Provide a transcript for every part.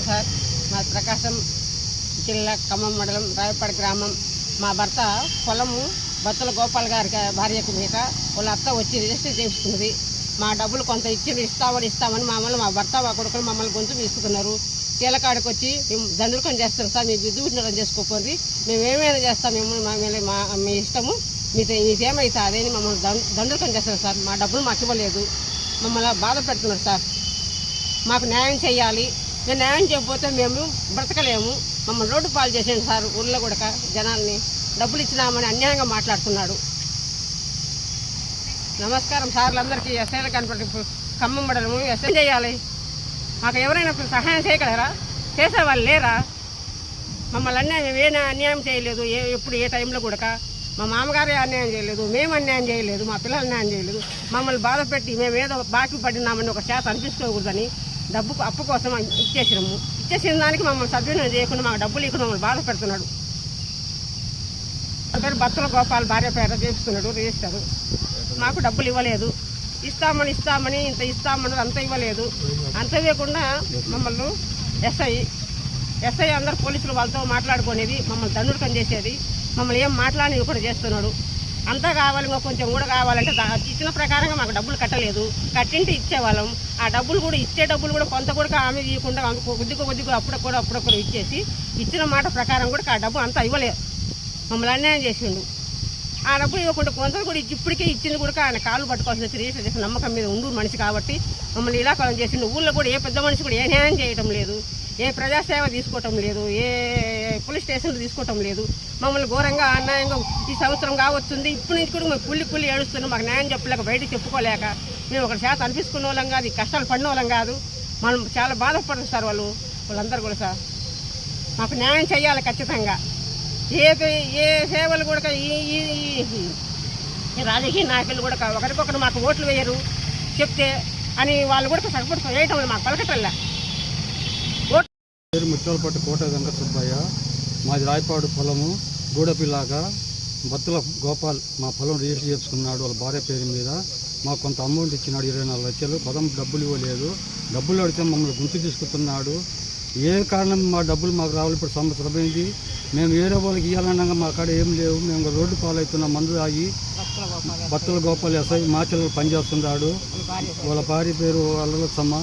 Sir. మా ప్రకాశం జిల్లా ఖమ్మం మండలం రాయపాడు గ్రామం. మా భర్త పొలము బత్తుల గోపాల్ గారి భార్యకు మీద వాళ్ళ అత్త వచ్చి రిజిస్టర్ చేస్తున్నది మా డబ్బులు కొంత ఇచ్చి ఇస్తామని ఇస్తామని మమ్మల్ని మా భర్త మా కొడుకులు మమ్మల్ని గొంతు తీసుకున్నారు కీలకాడికి వచ్చి మేము దండ్రుకం చేస్తాం సార్ మీ విద్యుత్ చేసుకోకండి మేము ఏమైనా చేస్తాం మేము మా మా మీ ఇష్టము. మీతో మీకేమైతే అదేని మమ్మల్ని దండ దండుకం చేస్తారు సార్. మా డబ్బులు మాకు ఇవ్వలేదు మమ్మల్ని బాధ పెడుతున్నారు సార్. మాకు న్యాయం చేయాలి. మేము న్యాయం చేయకపోతే మేము బ్రతకలేము. మమ్మల్ని రోడ్డు పాలు చేసేయండి సార్ ఊళ్ళో కూడా జనాల్ని డబ్బులు ఇచ్చినామని అన్యాయంగా మాట్లాడుతున్నాడు. నమస్కారం సార్లందరికీ ఎస్ఐలు కనపడి ఖమ్మం పడము ఎస్ఐ చేయాలి? మాకు ఎవరైనా ఇప్పుడు సహాయం చేయగలరా? చేసే వాళ్ళు లేరా? మమ్మల్ని అన్యాయం ఏ అన్యాయం చేయలేదు ఏ ఎప్పుడు ఏ టైంలో కూడా మా మామగారే అన్యాయం చేయలేదు మేము అన్యాయం చేయలేదు మా పిల్లలు అన్యాయం చేయలేదు. మమ్మల్ని బాధ పెట్టి మేము ఏదో బాకీ పడినామని ఒక చేత అనిపించుకోకూడదని డబ్బు అప్పు కోసం ఇచ్చేసినాము. ఇచ్చేసిన దానికి మమ్మల్ని సద్వినియోగం చేయకుండా మాకు డబ్బులు ఇవ్వకుండా మమ్మల్ని బాధ పెడుతున్నాడు. పేరు భర్తల గోపాల్ భార్య పేరు చేపిస్తున్నాడు రిజిస్టర్. మాకు డబ్బులు ఇవ్వలేదు. ఇస్తామని ఇస్తామని ఇంత ఇస్తామన్నది అంత ఇవ్వలేదు. అంత ఇవ్వకుండా మమ్మల్ని ఎస్ఐ ఎస్ఐ అందరు పోలీసులు వాళ్ళతో మాట్లాడుకునేది మమ్మల్ని దండుకం చేసేది. మమ్మల్ని ఏం మాట్లాడి కూడా చేస్తున్నాడు. అంతా కావాలి ఇంకా కొంచెం కూడా కావాలంటే ఇచ్చిన ప్రకారంగా మాకు డబ్బులు కట్టలేదు. కట్టింటే ఇచ్చేవాళ్ళం. ఆ డబ్బులు కూడా ఇచ్చే డబ్బులు కూడా కొంత కూడా ఆమె ఇవ్వకుండా కొద్దిగా కొద్దిగా అప్పుడప్పుడు అప్పుడప్పుడు ఇచ్చేసి ఇచ్చిన మాట ప్రకారం కూడా ఆ డబ్బు అంతా ఇవ్వలేదు మమ్మల్ని అన్యాయం చేసిండు. ఆ డబ్బులు ఇవ్వకుండా కొంత కూడా ఇప్పటికే ఇచ్చింది కూడా ఆయన కాళ్ళు పట్టుకోవాల్సిన రిజిస్టర్ చేసిన నమ్మకం మీద ఉండు మనిషి కాబట్టి మమ్మల్ని ఇలా కాలం చేసిండు. ఊళ్ళో కూడా ఏ పెద్ద మనిషి కూడా ఏ న్యాయం చేయటం లేదు. ఏ ప్రజాసేవ తీసుకోవటం లేదు. ఏ పోలీస్ స్టేషన్లు తీసుకోవటం లేదు. మమ్మల్ని ఘోరంగా అన్యాయంగా ఈ సంవత్సరం కావచ్చుంది. ఇప్పటి నుంచి కూడా మేము కుళ్ళి కుళ్ళి ఏడుస్తున్నాం. మాకు న్యాయం చెప్పలేక బయట చెప్పుకోలేక. మేము ఒక శాతం అనిపించుకున్న వాళ్ళం కాదు ఈ కష్టాలు పడిన వాళ్ళం కాదు. మనం చాలా బాధపడరు సార్ వాళ్ళు. వాళ్ళందరూ కూడా సార్. మాకు న్యాయం చేయాలి ఖచ్చితంగా. ఏ ఏ సేవలు కూడా ఈ ఈ- రాజకీయ నాయకులు కూడా ఒకరికొకరు మాకు ఓట్లు వేయరు. చెప్తే అని వాళ్ళు కూడా సపోర్ట్ చేయటం మాకు పలకటల్లా. పేరు ముత్యాలపట్టు కోట వెంకట సుబ్బయ్య మాది రాయపాడు పొలము గూడపిల్లాగా బత్తుల గోపాల్ మా పొలం రిజిస్టర్ చేసుకున్నాడు. వాళ్ళ భార్య పేరు మీద మాకు కొంత అమౌంట్ ఇచ్చినాడు ఇరవై నాలుగు లక్షలు. పదం డబ్బులు ఇవ్వలేదు. డబ్బులు అడిగితే మమ్మల్ని గుంతు తీసుకుతున్నాడు ఏ కారణం మా డబ్బులు మాకు రావాలి? ఇప్పుడు సంవత్సరమైంది మేము వేరే వాళ్ళకి ఇవ్వాలన్నా మా కాడ ఏం లేవు. మేము రోడ్డు పాలవుతున్నాం. మందు ఆగి భక్తుల గోపాల గోపాల్ ఎస్ఐ మాచల్లో పనిచేస్తున్నాడు. వాళ్ళ భార్య వాళ్ళ సమ్మ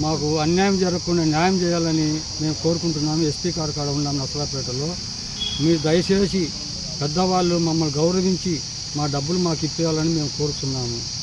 మాకు అన్యాయం జరగకుండా న్యాయం చేయాలని మేము కోరుకుంటున్నాము. ఎస్పీ గారు కాడ ఉన్నాం నసరాపేటలో మీరు దయచేసి పెద్దవాళ్ళు మమ్మల్ని గౌరవించి మా డబ్బులు మాకు ఇప్పేయాలని మేము కోరుతున్నాము.